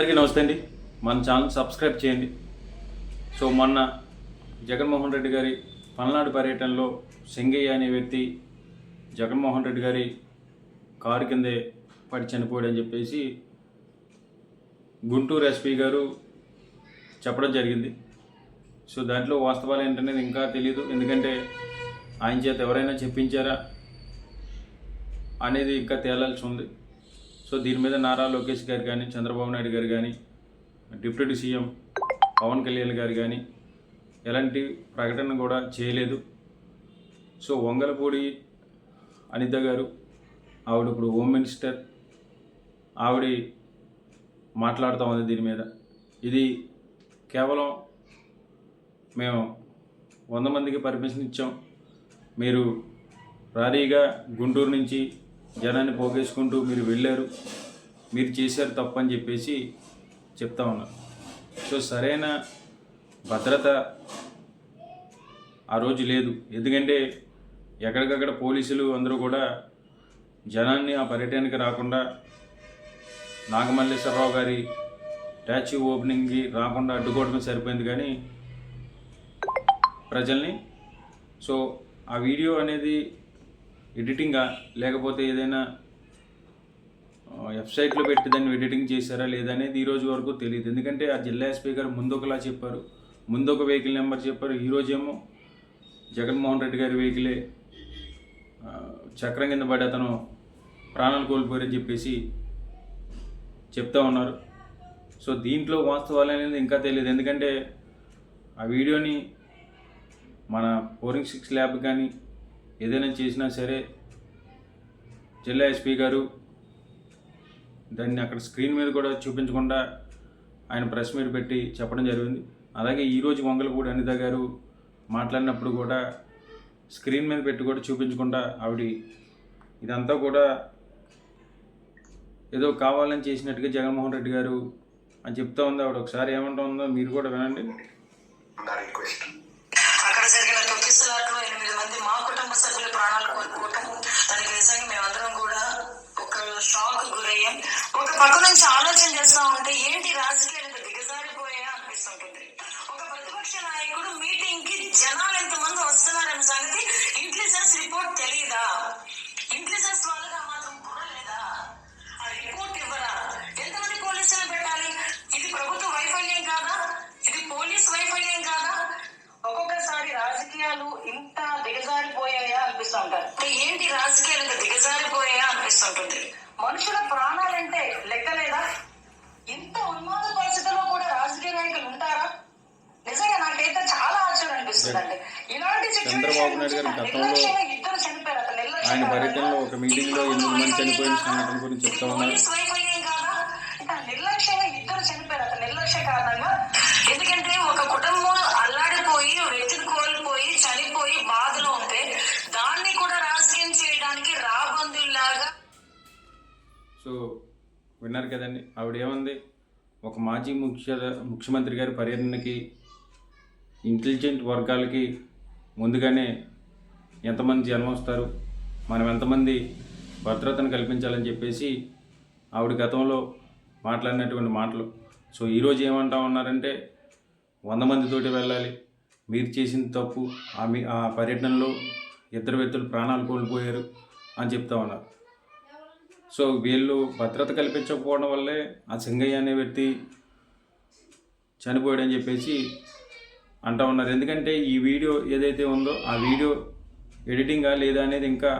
అందరికీ నమస్తే అండి. మన ఛానల్ సబ్స్క్రైబ్ చేయండి. సో మొన్న జగన్మోహన్ రెడ్డి గారి పల్నాడు పర్యటనలో సింగయ్య అనే వ్యక్తి జగన్మోహన్ రెడ్డి గారి కారు కిందే పడి చనిపోయాడని చెప్పేసి గుంటూరు ఎస్పీ గారు చెప్పడం జరిగింది. సో దాంట్లో వాస్తవాలు ఏంటనేది ఇంకా తెలియదు ఎందుకంటే ఆయన చేత ఎవరైనా చెప్పించారా అనేది ఇంకా తేలాల్సి ఉంది. సో దీని మీద నారా లోకేష్ గారు కానీ చంద్రబాబు నాయుడు గారు కానీ డిప్యూటీ సీఎం పవన్ కళ్యాణ్ గారు కానీ ఎలాంటి ప్రకటన కూడా చేయలేదు. సో వంగలపూడి అనిత గారు ఆవిడ ఇప్పుడు హోమ్ మినిస్టర్ ఆవిడ మాట్లాడుతూ ఉంది దీని మీద. ఇది కేవలం మేము వంద మందికి పర్మిషన్ ఇచ్చాం. మీరు రారీగా గుంటూరు నుంచి జనాన్ని పోగేసుకుంటూ మీరు వెళ్ళారు. మీరు చేశారు తప్పని చెప్పేసి చెప్తా ఉన్నారు సో సరైన భద్రత ఆ రోజు లేదు. ఎందుకంటే ఎక్కడికక్కడ పోలీసులు అందరూ కూడా జనాన్ని ఆ పర్యటనకి రాకుండా నాగమల్లేశ్వరరావు గారి స్టాచ్యూ ఓపెనింగ్కి రాకుండా అడ్డుకోవడమే సరిపోయింది కానీ ప్రజల్ని. సో ఆ వీడియో అనేది ఎడిటింగా? లేకపోతే ఏదైనా వెబ్సైట్లో పెట్టి దాన్ని ఎడిటింగ్ చేశారా లేదా అనేది ఈ రోజు వరకు తెలియదు ఎందుకంటే ఆ జిల్లా ఎస్పీ గారు ముందు ఒకలా చెప్పారు. ముందు ఒక వెహికల్ నెంబర్ చెప్పారు. ఈరోజేమో జగన్మోహన్ రెడ్డి గారి వెహికలే చక్రం కింద పడి అతను ప్రాణాలు కోల్పోయారని చెప్పేసి చెప్తా ఉన్నారు. సో దీంట్లో వాస్తవాలు అనేది ఇంకా తెలియదు ఎందుకంటే ఆ వీడియోని మన ఫోరెన్సిక్స్ ల్యాబ్ కానీ ఏదైనా చేసినా సరే జిల్లా ఎస్పీ గారు దాన్ని అక్కడ స్క్రీన్ మీద కూడా చూపించకుండా ఆయన ప్రెస్ మీట్ పెట్టి చెప్పడం జరిగింది. అలాగే ఈరోజు వంగలపూడి అనిత గారు మాట్లాడినప్పుడు కూడా స్క్రీన్ మీద పెట్టి కూడా చూపించకుండా ఆవిడ ఇదంతా కూడా ఏదో కావాలని చేసినట్టుగా జగన్మోహన్ రెడ్డి గారు అని చెప్తా ఉంది. ఆవిడ ఒకసారి ఏమంటా ఉందో మీరు కూడా వినండి. జరిగిన ఎనిమిది మంది మా కుటుంబ సభ్యుల ప్రాణాలు కోల్పోవటం దానికి నిజంగా మేమందరం కూడా ఒక షాక్ గురయ్యాం. ఒక పక్క నుంచి ఆలోచన చేస్తా ఉంటే ఏంటి రాజకీయాలు దిగజారిపోయా అనిపిస్తుంటుంది. దిగజారిపోయాయా అనిపిస్తుంటారు ఏంటి రాజకీయాలు ఇంత దిగజారిపోయాయా అనిపిస్తుంటుంది. మనుషుల ప్రాణాలంటే లెక్కలేదా? ఇంత ఉన్మాద పరిస్థితుల్లో కూడా రాజకీయ నాయకులు ఉంటారా? నిజంగా నాకైతే చాలా ఆశ్చర్యం అనిపిస్తుందండి. ఇలాంటి చంద్రబాబు నాయుడు గారు గతంలో నిర్లక్ష్యం ఆయన? పర్యటనలో ఒక మీటింగ్లో ఇది ఎనిమిది మంది చనిపోయిన సంఘటన? గురించి చెప్తా ఉన్నారు పోలీస్ వైఫల్యం కాదా ఇంకా నిర్లక్ష్యంగా ఇద్దరు చనిపోయారు అసలు నిర్లక్ష్య కారణంగా ఎందుకంటే ఒక కుటుంబం అల్లాడిపోయి వ్యక్తిని కోల్పోయి చనిపోయి బాధలో ఉంటే దాన్ని కూడా రాజకీయం చేయడానికి రాబందుల్లాగా సో విన్నారు కదండి. ఆవిడ ఏముంది ఒక మాజీ ముఖ్య ముఖ్యమంత్రి గారి పర్యటనకి ఇంటెలిజెంట్ వర్గాలకి ముందుగానే ఎంతమంది జనం వస్తారు? మనం ఎంతమంది భద్రతను కల్పించాలని చెప్పేసి ఆవిడ గతంలో మాట్లాడినటువంటి మాటలు. సో ఈరోజు ఏమంటా ఉన్నారంటే వంద మందితోటి వెళ్ళాలి. మీరు చేసిన తప్పు ఆ మీ ఆ పర్యటనలో ఇద్దరు వ్యక్తులు ప్రాణాలు కోల్పోయారు అని చెప్తా ఉన్నారు. సో వీళ్ళు భద్రత కల్పించకపోవడం వల్లే ఆ సింగయ్య అనే వ్యక్తి చనిపోయాడని చెప్పేసి అంటూ ఉన్నారు. ఎందుకంటే ఈ వీడియో ఏదైతే ఉందో ఆ వీడియో ఎడిటింగా లేదా అనేది ఇంకా